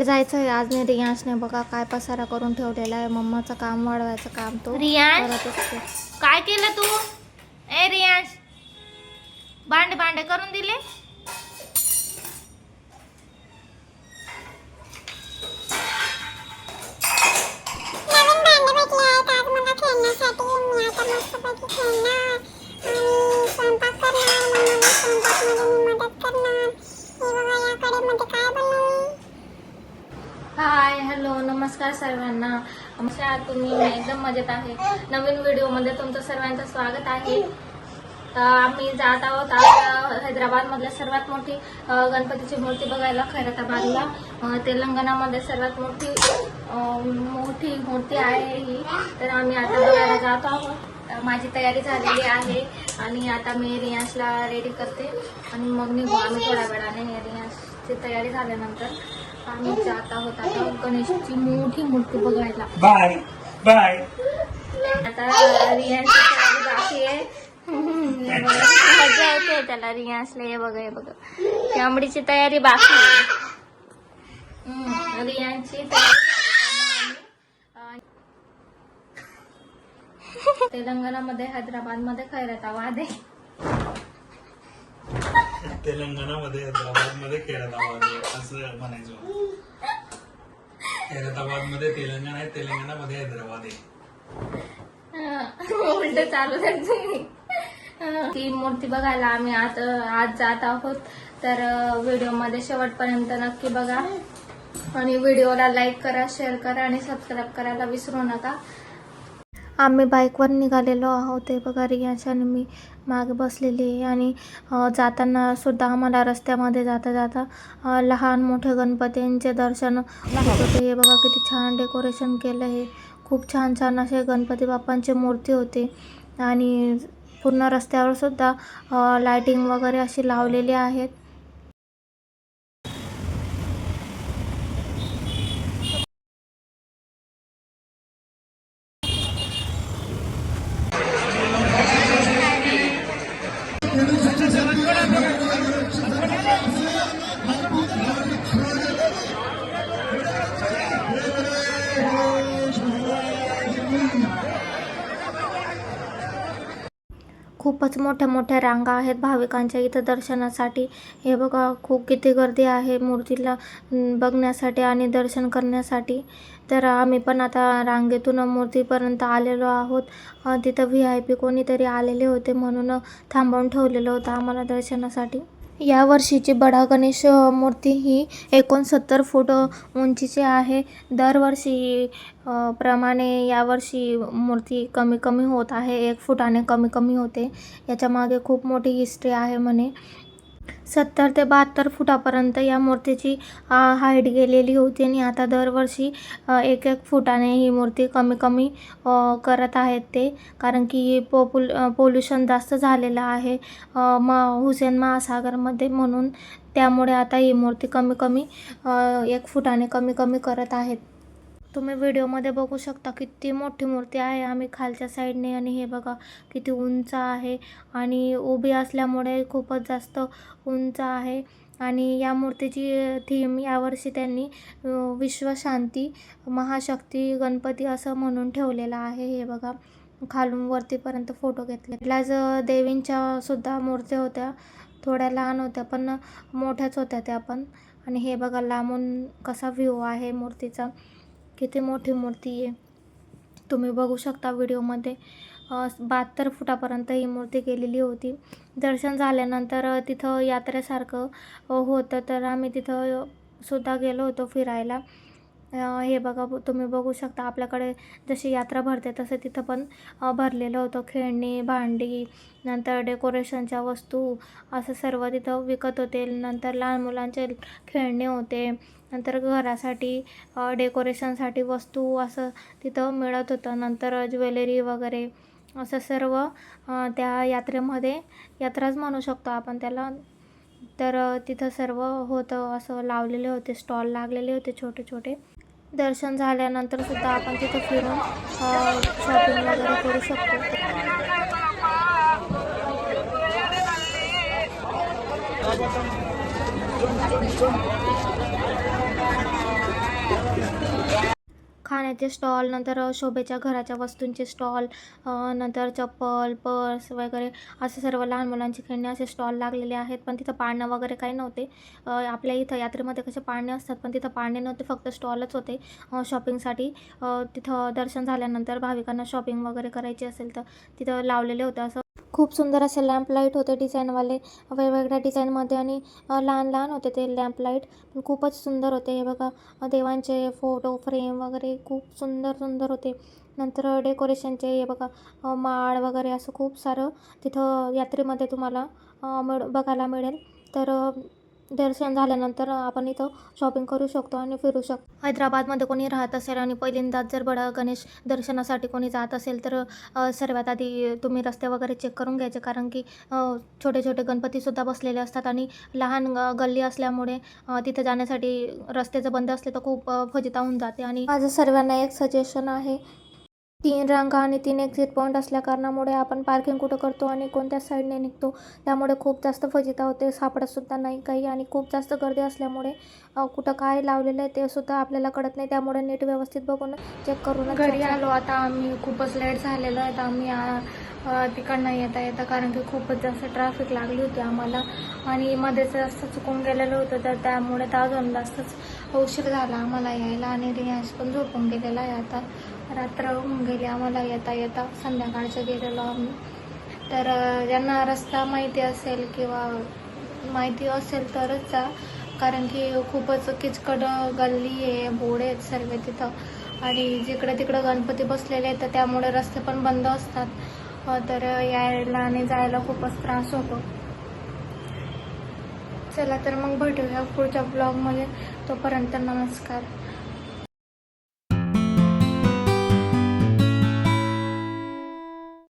बाहेर जायचं आहे आज नाही रियांशने बघा काय पसारा करून ठेवलेला आहे. मम्माचं काम वाढवायचं काम तो. रियांश? करत असतो काय केलं तू? ए रियांश. भांडे भांडे करून दिले? नवीन भांडे भेटले आहेत. आज मला खेळण्यासाठी. मी आता मस्तपैकी खेळणार. हाय हॅलो नमस्कार सर्वांना. कशा तुम्ही एकदम मजेत आहे. नवीन व्हिडिओमध्ये तुमचं सर्वांचं स्वागत आहे. तर आम्ही जात आहोत आज हैदराबादमधल्या सर्वात मोठी गणपतीची मूर्ती बघायला खैरताबादला. तेलंगणामध्ये सर्वात मोठी मोठी मूर्ती आहे ही. तर आम्ही आता बघायला जात आहोत. माझी तयारी झालेली आहे आणि आता मी रियांशला रेडी करते. आणि मग निघू आम्ही थोड्या वेळाने. रियांशची तयारी झाल्यानंतर. आम्ही जात आहोत आता गणेशची मोठी मूर्ती बघायला. Bye bye. आता बाकी आहे. मजा येते त्याला रियांशला हे बघा हे बघा. तयारी बाकी आहे. रियांची तयारी तेलंगणामध्ये हैदराबादमध्ये खैरताबाद आहे. तेलंगणामध्ये हैदराबादमध्ये खेळताबाद आहे असं म्हणायचो. हैदराबादमध्ये तेलंगणा आहे तेलंगणामध्ये हैदराबाद आहे. हो, उलट चालू द्यायचं ती मूर्ती बघायला आम्ही आज आज जात आहोत. तर व्हिडिओमध्ये शेवटपर्यंत नक्की बघा. आणि व्हिडिओला लाईक करा शेअर करा आणि सबस्क्राईब करायला विसरू नका. आम्ही बाईकवर निघालेलो आहोत ते बघा रियांश आणि मी मागे बसलेली आहे आणि जाताना सुद्धा आम्हाला रस्त्यामध्ये जाता जाता लहान मोठे गणपतींचे दर्शन होते हे बघा किती छान डेकोरेशन केलं आहे. खूप छान छान असे गणपती बाप्पांची मूर्ती होती. आणि पूर्ण रस्त्यावर सुद्धा लायटिंग वगैरे अशी लावलेली आहेत. खूपच मोठ्या मोठ्या रांगा आहेत भाविकांच्या इथं दर्शनासाठी. हे बघा खूप किती गर्दी आहे मूर्तीला बघण्यासाठी आणि दर्शन करण्यासाठी. तर आम्ही पण आता रांगेतून मूर्तीपर्यंत आलेलो आहोत. तिथं व्ही आय पी कोणीतरी आलेले होते म्हणून थांबवून ठेवलेलं होतं आम्हाला दर्शनासाठी. या वर्षीची बडा गणेश मूर्ती ही एकोणसत्तर फूट उंचीची आहे. दरवर्षी प्रमाणे यावर्षी मूर्ती कमी कमी होत आहे. एक फुटाने कमी कमी होते. याच्यामागे खूप मोठी हिस्ट्री आहे म्हणे. सत्तर ते बहात्तर फुटापर्यंत या मूर्तीची हाईट गेलेली होती आणि आता दरवर्षी एक एक फुटाने ही मूर्ती कमी कमी करत आहेत ते. कारण की पोपुल पोल्युशन जास्त झालेलं आहे म हुसेन महासागरमध्ये म्हणून. त्यामुळे आता ही मूर्ती कमी कमी एक फुटाने कमी कमी करत आहेत. तुम्ही व्हिडिओमध्ये बघू शकता किती मोठी मूर्ती आहे. आम्ही खालच्या साईडने आणि हे बघा किती उंच आहे आणि उभी असल्यामुळे खूपच जास्त उंच आहे. आणि या मूर्तीची थीम यावर्षी त्यांनी विश्वशांती महाशक्ती गणपती असं म्हणून ठेवलेलं आहे. हे बघा खालून वरतीपर्यंत फोटो घेतले. त्यालाच देवींच्या सुद्धा मूर्त्या होत्या थोड्या लहान होत्या पण मोठ्याच होत्या त्या पण. आणि हे बघा लांबून कसा व्ह्यू आहे मूर्तीचा. किती मोठी मूर्ती आहे. तुम्ही बघू शकता व्हिडिओमध्ये. बहात्तर फुटापर्यंत ही मूर्ती केलेली होती. दर्शन झाल्यानंतर तिथं यात्रेसारखं होतं. तर आम्ही तिथं सुद्धा गेलो होतो फिरायला. हे बघा तुम्ही बघू शकता आपल्याकडे जशी यात्रा भरते तसं तिथं पण भरलेलं होतं. खेळणी भांडी नंतर डेकोरेशनच्या वस्तू असं सर्व तिथं विकत होते. नंतर लहान मुलांचे खेळणे होते. नंतर घरासाठी डेकोरेशनसाठी वस्तू असं तिथं मिळत होतं. नंतर ज्वेलरी वगैरे असं सर्व त्या यात्रेमध्ये यात्राच म्हणू शकतो आपण त्याला. तर तिथं सर्व होतं असं लावलेले होते स्टॉल लागलेले होते छोटे छोटे. दर्शन झाल्यानंतर सुद्धा आपण तिथं फिरून शॉपिंग वगैरे करू शकतो. खाण्याचे स्टॉल नंतर शोभेच्या घराच्या वस्तूंचे स्टॉल नंतर चप्पल पर्स वगैरे असे सर्व लहान मुलांचे खेळणे असे स्टॉल लागलेले आहेत. पण तिथं पाळणं वगैरे काही नव्हते. आपल्या इथं यात्रेमध्ये कसे पाळणे असतात पण तिथं पाळणे नव्हते फक्त स्टॉलच होते शॉपिंगसाठी. तिथं दर्शन झाल्यानंतर भाविकांना शॉपिंग वगैरे करायची असेल तर तिथं लावलेले होते असं खूप सुंदर असे लॅम्प लाइट होते डिझाईनवाले वेगवेगळ्या डिझाईनमध्ये आणि लहान लहान होते ते लॅम्प लाइट पण खूपच सुंदर होते. हे बघा देवांचे फोटो फ्रेम वगैरे खूप सुंदर सुंदर होते. नंतर डेकोरेशनचे हे बघा माळ वगैरे असं खूप सारं तिथं यात्रेमध्ये तुम्हाला मिळ बघायला मिळेल. तर दर्शन झाल्यानंतर आपण इथं शॉपिंग करू शकतो आणि फिरू शकतो. हैदराबादमध्ये कोणी राहत असेल आणि पहिल्यांदाच जर बडा गणेश दर्शनासाठी कोणी जात असेल तर सर्वात आधी तुम्ही रस्ते वगैरे चेक करून घ्यायचे. कारण की छोटे छोटे गणपतीसुद्धा बसलेले असतात आणि लहान गल्ली असल्यामुळे तिथे जाण्यासाठी रस्ते जर बंद असले तर खूप फजिता होऊन जाते आणि माझं सर्वांना एक सजेशन आहे तीन रांगा आणि तीन एक्झिट पॉईंट असल्या कारणामुळे आपण पार्किंग कुठं करतो आणि कोणत्या साईडने निघतो त्यामुळे खूप जास्त फजिता होते सापडतसुद्धा नाही काही आणि खूप जास्त गर्दी असल्यामुळे कुठं काय लावलेलं आहे ते सुद्धा आपल्याला कळत नाही. त्यामुळे नीट व्यवस्थित बघून चेक करून घरी आलो. आता आम्ही खूपच लेट झालेलो आहे. तर आम्ही तिकडनं येता येता कारण की खूपच जास्त ट्रॅफिक लागली होती आम्हाला. आणि मध्येच रस्ता चुकून गेलेलो होतं तर त्यामुळे तर अजून जास्तच उशीर झाला आम्हाला यायला आणि रियाज पण झोपून गेलेला आहे आता. रात्र होऊन गेली. आम्हाला येता येता संध्याकाळचं गेलेलो आम्ही. तर ज्यांना रस्ता माहिती असेल किंवा माहिती असेल तरच जा. कारण की खूपच किचकट गल्ली आहे बोर्ड आहेत सर्व तिथं. आणि जिकडे तिकडं गणपती बसलेले आहेत तर त्यामुळे रस्ते पण बंद असतात. तर यायला आणि जायला खूपच त्रास होतो. चला तर मग भेटूया पुढच्या ब्लॉगमध्ये. तोपर्यंत नमस्कार.